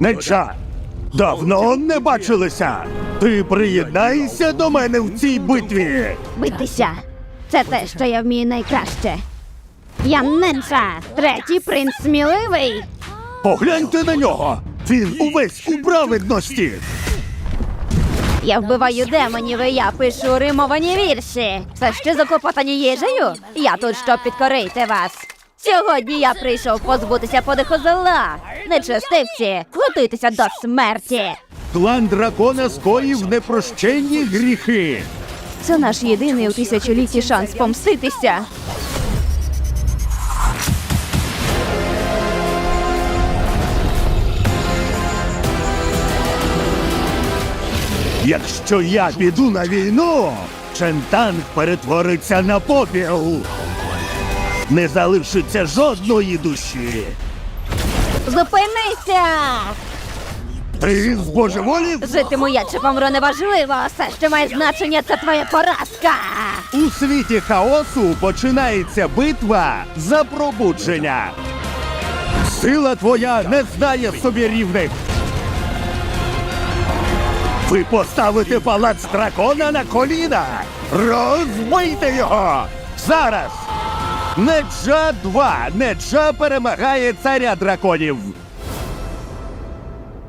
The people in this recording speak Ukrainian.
Неча, давно не бачилися. Ти приєднаєшся до мене в цій битві. Битися. Це те, що я вмію найкраще. Я Ненша, третій принц сміливий. Погляньте на нього. Він увесь у праведності. Я вбиваю демонів і я пишу римовані вірші. Все ще заклопотані їжею? Я тут, щоб підкорити вас. Сьогодні я прийшов позбутися подиху зла. Нечестивці, готуйтеся до смерті. Клан дракона скоїв непрощенні гріхи. Це наш єдиний у тисячолітті шанс помститися. Якщо я піду на війну, Чентанг перетвориться на попіл. Не залишиться жодної душі. Зупинися! Ти збожеволів? Житиму я чи помру неважливо. Все, що має значення, це твоя поразка. У світі хаосу починається битва за пробудження. Сила твоя не знає собі рівних. Ви поставите палац дракона на коліна. Розбийте його! Зараз! Неджа 2. Неджа перемагає царя драконів.